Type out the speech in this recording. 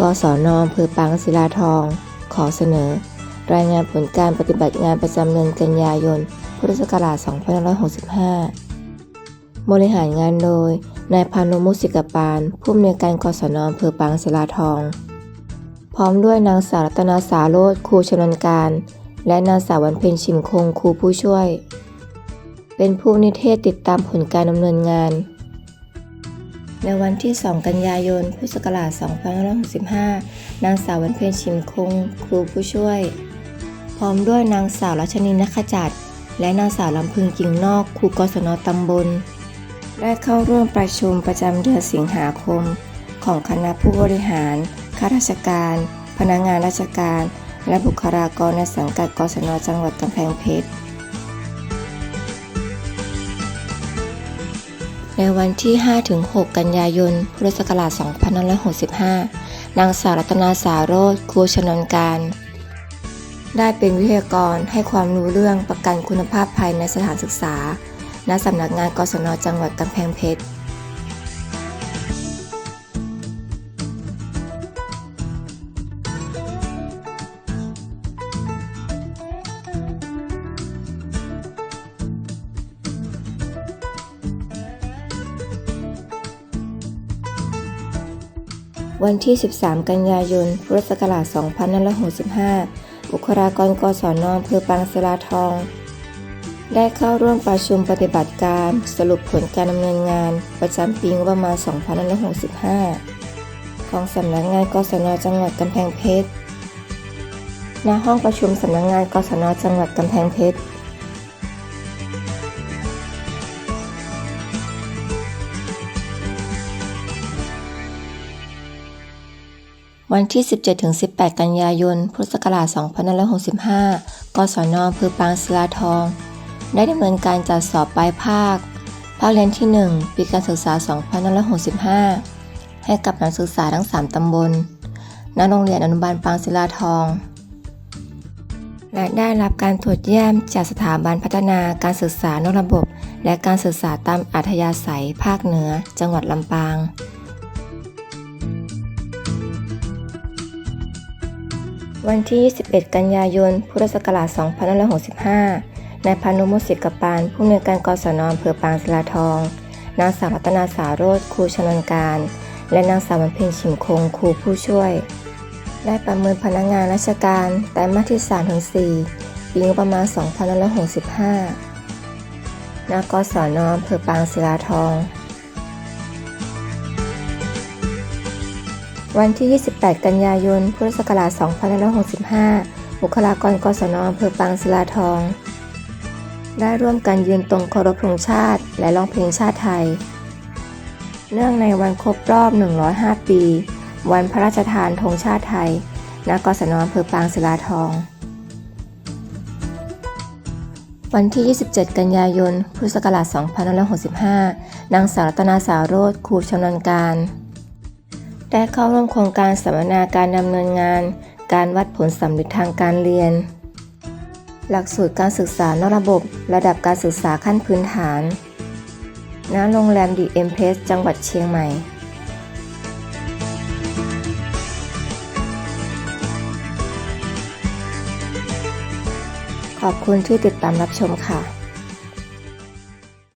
กศนอำเภอปางศิลาทอง ขอเสนอ รายงานผลการปฏิบัติงานประจำเดือนกันยายน พุทธศักราช 2565 บริหารงานโดย นายพานุมุสิกปาน ผู้อำนวยการกศนอำเภอปางศิลาทอง พร้อมด้วยนางสาวรัตนาสาโรธครูชำนการ และนางสาววันเพ็ญชิมคงครูผู้ช่วย เป็นผู้นิเทศติดตามผลการดำเนินงาน ในวันที่ 2 กันยายน พุทธศักราช 2565 นางสาววันเพ็ญชิมคง ครูผู้ช่วย พร้อมด้วยนางสาวรัชนีนักขจัด และนางสาวลำพึงกิ่งนอกครูกศนตำบล ได้เข้าร่วมประชุมประจำเดือนสิงหาคม ของคณะผู้บริหาร ข้าราชการ พนักงานราชการ และบุคลากรในสังกัดกศนจังหวัดกำแพงเพชร ในวันที่ 5-6 กันยายน พุทธศักราช 2565 นางสาวรัตนาสาโรธครูชนนการ ได้เป็นวิทยากรให้ความรู้เรื่องประกันคุณภาพภายในสถานศึกษา ณสำนักงานกศนจังหวัดกำแพงเพชร วันที่ 13 กันยายนพุทธศักราช2565 บุคลากรกศนอำเภอปางศิลาทอง ได้เข้าร่วมประชุมปฏิบัติการ สรุปผลการดำเนินงาน ประจำปีงบประมาณ 2565 ของสำนักงานกศนจังหวัดกำแพงเพชรณห้องประชุมสำนักงานกศนจังหวัดกำแพงเพชร วันที่ 17-18 กันยายน พุทธศักราช 2565 กศนอำเภอปางศิลาทอง ได้ดำเนินการจัดสอบปลายภาค ภาคเรียนที่ 1 ปีการศึกษา 2565 ให้กับนักศึกษาทั้ง 3 ตำบล ณ โรงเรียนอนุบาลปางศิลาทอง และได้รับการตรวจเยี่ยมจากสถาบันพัฒนาการศึกษานอกระบบ และการศึกษาตามอัธยาศัยภาคเหนือ จังหวัดลำปาง วันที่ 21 กันยายน พุทธศักราช 2565 นายพานุมุสิกปาน ผู้อำนวยการกศนอำเภอปางศิลาทอง นางสาวรัตนาสาโรธครูชำนการ และนางสาววันเพ็ญชิมคงครูผู้ช่วย ได้ประเมินพนักงานราชการไตรมาสที่3-4ปีงบประมาณ 2565ณกศนอำเภอปางศิลาทอง วันที่ 28 กันยายน พุทธศักราช 2565 บุคลากรกศนอำเภอปางศิลาทอง ได้ร่วมกันยืนตรงเคารพธงชาติ และร้องเพลงชาติไทย เนื่องในวันครบรอบ 105 ปี วันพระราชทานธงชาติไทย ณ กศนอำเภอปางศิลาทอง วันที่ 27 กันยายน พุทธศักราช 2565 นางสาวรัตนาสาวโรธครูชำนาญการ ได้เข้าร่วมโครงการสัมมนาการดำเนินงาน การวัดผลสำเร็จทางการเรียน หลักสูตรการศึกษานอกระบบ ระดับการศึกษาขั้นพื้นฐาน ณ โรงแรมดีเอ็มเพสจังหวัดเชียงใหม่ขอบคุณที่ติดตามรับชมค่ะ